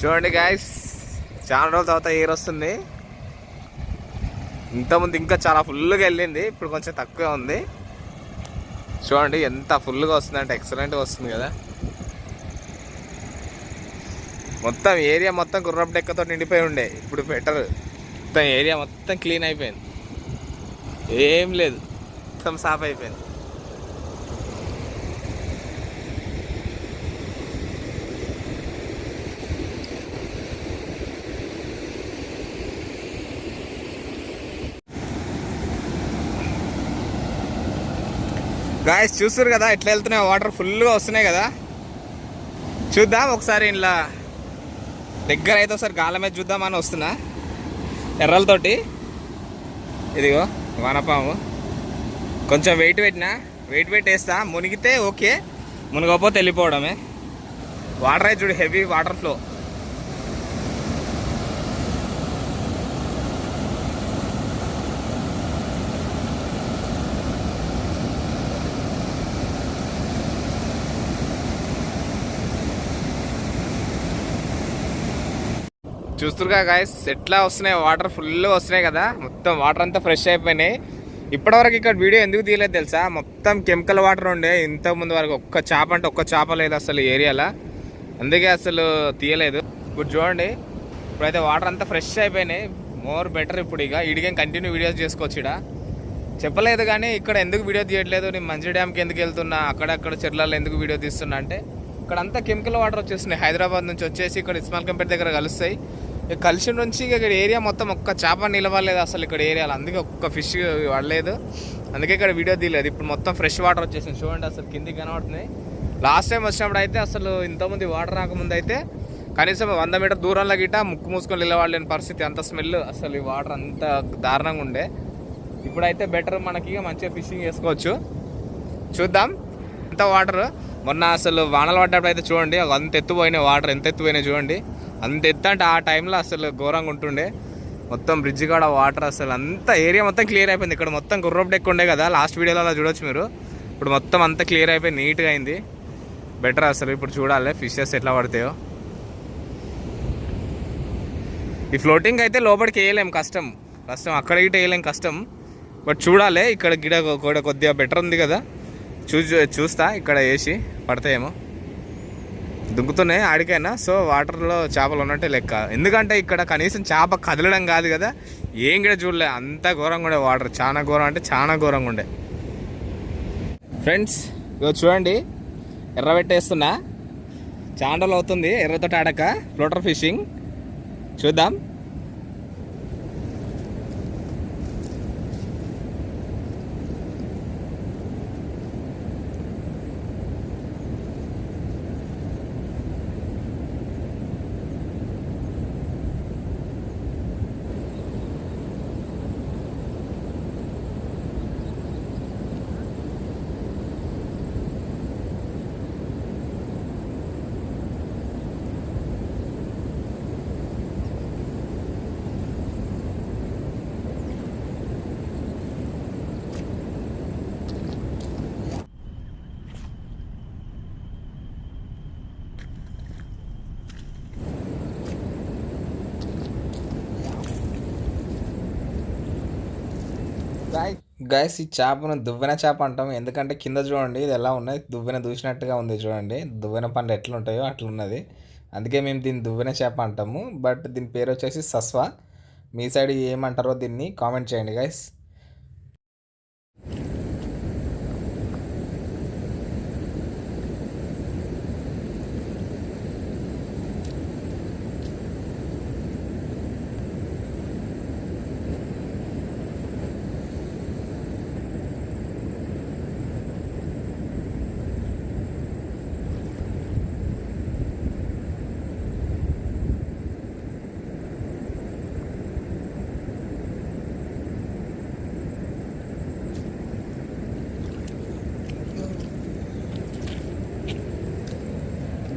చూడండి గాయస్ చాలా రోజుల తర్వాత ఎయిర్ వస్తుంది. ఇంతకుముందు ఇంకా చాలా ఫుల్గా వెళ్ళింది ఇప్పుడు కొంచెం తక్కువే ఉంది. చూడండి ఎంత ఫుల్గా వస్తుంది అంటే ఎక్సలెంట్గా వస్తుంది కదా. మొత్తం ఏరియా మొత్తం గుర్రపు డెక్కతో నిండిపోయి ఉండే ఇప్పుడు బెటర్ మొత్తం ఏరియా మొత్తం క్లీన్ అయిపోయింది. ఏం లేదు మొత్తం సాఫ్ అయిపోయింది. గాయస్ చూస్తారు కదా ఎట్లా వెళ్తున్నాయి వాటర్ ఫుల్గా వస్తున్నాయి కదా. చూద్దాం ఒకసారి ఇలా దగ్గర అయితే ఒకసారి గాల మీద చూద్దామని వస్తున్నా. ఎర్రలతోటి. ఇదిగో వానపాము. కొంచెం వెయిట్ పెట్టినా. వెయిట్ పెట్టేస్తా మునిగితే ఓకే. మునిగకపోతే వెళ్ళిపోవడమే. వాటర్ అయితే చూడు హెవీ వాటర్ ఫ్లో చూస్తురుగా గాయస్ ఎట్లా వస్తున్నాయి? వాటర్ ఫుల్ వస్తున్నాయి కదా. మొత్తం వాటర్ అంతా ఫ్రెష్ అయిపోయినాయి. ఇప్పటివరకు ఇక్కడ వీడియో ఎందుకు తీయలేదు తెలుసా? మొత్తం కెమికల్ వాటర్ ఉండే. ఇంత ముందు వరకు ఒక్క చేప అంటే ఒక్క చేప లేదు అసలు ఏరియాలో. అందుకే అసలు తీయలేదు. ఇప్పుడు చూడండి ఇప్పుడైతే వాటర్ అంతా ఫ్రెష్ అయిపోయినాయి. మోర్ బెటర్ ఇప్పుడు ఇక. ఇడిగేం కంటిన్యూ వీడియోస్ చేసుకోవచ్చు చెప్పలేదు కానీ ఇక్కడ ఎందుకు వీడియో తీయట్లేదు? నేను మంచి డ్యామ్కి ఎందుకు వెళ్తున్నా? అక్కడక్కడ చెర్లలో ఎందుకు వీడియో తీస్తున్నా? అంటే ఇక్కడ అంతా కెమికల్ వాటర్ వచ్చేస్తున్నాయి. హైదరాబాద్ నుంచి వచ్చేసి ఇక్కడ ఇస్మాల్ కంపెనీ దగ్గర కలుస్తాయి. ఇక కలిసి నుంచి ఇక్కడ ఏరియా మొత్తం ఒక్క చేప నిలవలేదు అసలు ఇక్కడ ఏరియాలో అందుకే ఒక్క ఫిష్ పడలేదు. అందుకే ఇక్కడ వీడియో తీయలేదు. ఇప్పుడు మొత్తం ఫ్రెష్ వాటర్ వచ్చేసింది. చూడండి అసలు కిందికి కనబడుతుంది లాస్ట్ టైం వచ్చినప్పుడు అయితే అసలు ఇంతమంది వాటర్ రాకముందు అయితే కనీసం వంద మీటర్ దూరంలో గిట్ట ముక్కు మూసుకొని నిలబడలేని పరిస్థితి. అంత స్మెల్ అసలు ఈ వాటర్ అంత దారుణంగా ఉండే. ఇప్పుడైతే బెటర్ మనకి ఇక మంచిగా ఫిషింగ్ చేసుకోవచ్చు. చూద్దాం. ఎంత వాటర్ మొన్న అసలు వానలు పడ్డప్పుడు అయితే చూడండి అంత అంత ఎత్తుపోయినాయి వాటర్ ఎంత ఎత్తుపోయినాయి చూడండి. అంత ఎత్తు అంటే ఆ టైంలో అసలు ఘోరంగా ఉంటుండే. మొత్తం బ్రిడ్జ్ కాడ వాటర్ అసలు అంత ఏరియా మొత్తం క్లియర్ అయిపోయింది. ఇక్కడ మొత్తం గుర్రపు డెక్ ఉండే కదా లాస్ట్ వీడియోలో అలా చూడొచ్చు మీరు. ఇప్పుడు మొత్తం అంతా క్లియర్ అయిపోయి నీట్గా అయింది. బెటర్ అసలు ఇప్పుడు చూడాలి ఫిషెస్ ఎట్లా పడతాయో. ఈ ఫ్లోటింగ్ అయితే లోపలికి వేయలేం కష్టం. కష్టం అక్కడ గిట్ట వేయలేం కష్టం. బట్ చూడాలి ఇక్కడ గిడ కూడా కొద్దిగా బెటర్ ఉంది కదా. చూ చూస్తా ఇక్కడ వేసి పడతాయేమో. దుంకుతున్నాయి ఆడికైనా. సో వాటర్లో చేపలు ఉన్నట్టే లెక్క. ఎందుకంటే ఇక్కడ కనీసం చేప కదలడం కాదు కదా. ఏం కూడా చూడలే. అంత ఘోరంగా ఉండే వాటర్. చాలా ఘోరం అంటే చాలా ఘోరంగా ఉండే. ఫ్రెండ్స్ ఇగో చూడండి. ఎర్ర పెట్టేస్తున్నా చాండలు అవుతుంది. ఎర్రతోటి ఆడక. Floater fishing. చూద్దాం. గైస్ ఈ చేపను దువ్వెన చేప అంటాం ఎందుకంటే కింద చూడండి ఇది ఎలా ఉన్నది దువ్వెన దూసినట్టుగా ఉంది చూడండి. దువ్వెన పండు ఎట్లుంటాయో అట్లున్నది. అందుకే మేము దీన్ని దువ్వెన చేప అంటాము. బట్ దీని పేరు వచ్చేసి సస్వా. మీ సైడ్ ఏమంటారో దీన్ని కామెంట్ చేయండి గైస్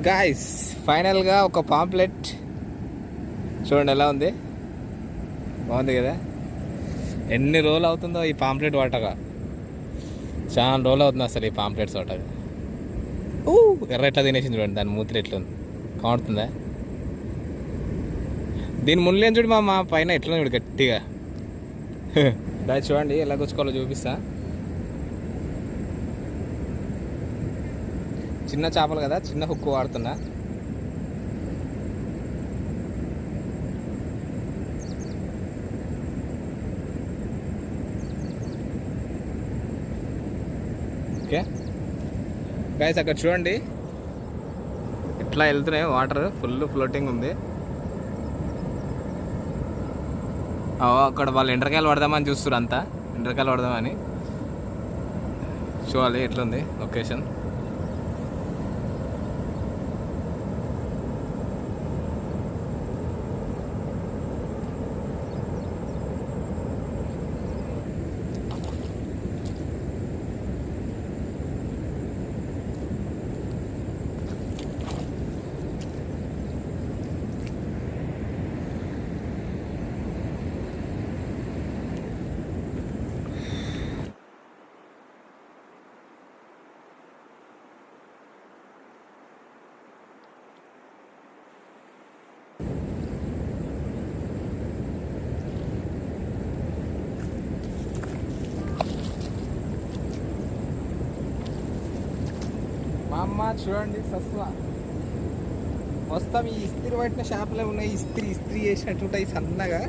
గాయస్ ఫైనల్గా ఒక పాంప్లెట్ చూడండి ఎలా ఉంది? బాగుంది కదా? ఎన్ని రోజులు అవుతుందో ఈ పాంప్లెట్ వాటగా చాలా రోజులు అవుతుంది అసలు ఈ పాంప్లెట్స్ వాటగా ఊ ఎర్ర ఎట్లా తినేసింది చూడండి దాని మూతులు ఎట్లా ఉంది? కావుతుందా దీని ముళ్ళేం చూడు మా మా పైన ఎట్లా చూడు గట్టిగా. దాన్ని చూడండి ఎలా గుచ్చుకోవాలో చూపిస్తా. చిన్న చేపలు కదా చిన్న హుక్కు వాడుతున్నా. ఓకే. గైస్ అక్కడ చూడండి. ఎట్లా వెళ్తున్నాయి వాటర్ ఫుల్ ఫ్లోటింగ్ ఉంది. అక్కడ వాళ్ళు ఎండ్రకాయలు పడదామని చూస్తారు అంతా. ఎండ్రకాయలు పడదామని చూడాలి ఎట్లుంది లొకేషన్. సస్మా చూడండి సస్మా మొత్తం ఈ ఇస్త్రీ పట్టిన చేపలే ఉన్నాయి ఇస్త్రీ ఇస్త్రీ చేసినట్టు ఉంటాయి సన్నగా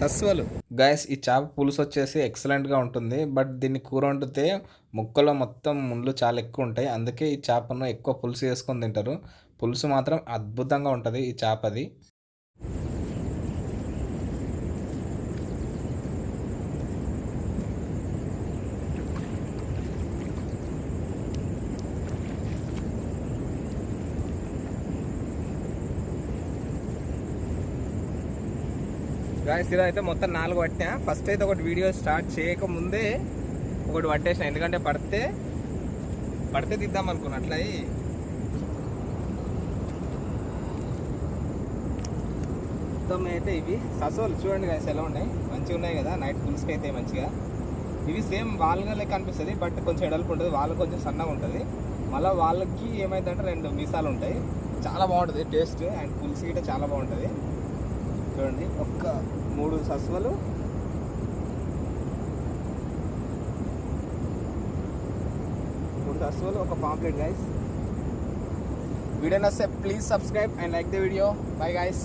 సస్వలు గాయస్ ఈ చేప పులుసు వచ్చేసి ఎక్సలెంట్గా ఉంటుంది బట్ దీన్ని కూర వండితే ముక్కలో మొత్తం ముళ్ళు చాలా ఎక్కువ ఉంటాయి అందుకే ఈ చేపను ఎక్కువ పులుసు వేసుకొని తింటారు. పులుసు మాత్రం అద్భుతంగా ఉంటుంది ఈ చేపది. గాయస్ ఇలా అయితే మొత్తం నాలుగు పట్టినా. ఫస్ట్ అయితే ఒకటి వీడియో స్టార్ట్ చేయక ముందే ఒకటి పట్టేసిన. ఎందుకంటే పడితే పడితే తీద్దాం అనుకున్నా. అట్లా మొత్తం అయితే ఇవి. ససోలు చూడండి గాయస్ ఎలా ఉన్నాయి? మంచిగా ఉన్నాయి కదా? నైట్ పులుసుకి అయితే మంచిగా. ఇవి సేమ్ వాళ్ళగా లెక్క అనిపిస్తుంది బట్ కొంచెం ఎడల్పు ఉంటుంది. వాళ్ళకి కొంచెం సన్నగా ఉంటుంది. మళ్ళీ వాళ్ళకి ఏమైందంటే రెండు మీసాలు ఉంటాయి. చాలా బాగుంటుంది టేస్ట్ అండ్ పులుసు గిట్ట చాలా బాగుంటుంది. చూడండి. ఒక్క మూడు సస్వలు. మూడు సస్వలు ఒక pamphlet guys video నస్తే please subscribe and like the video bye guys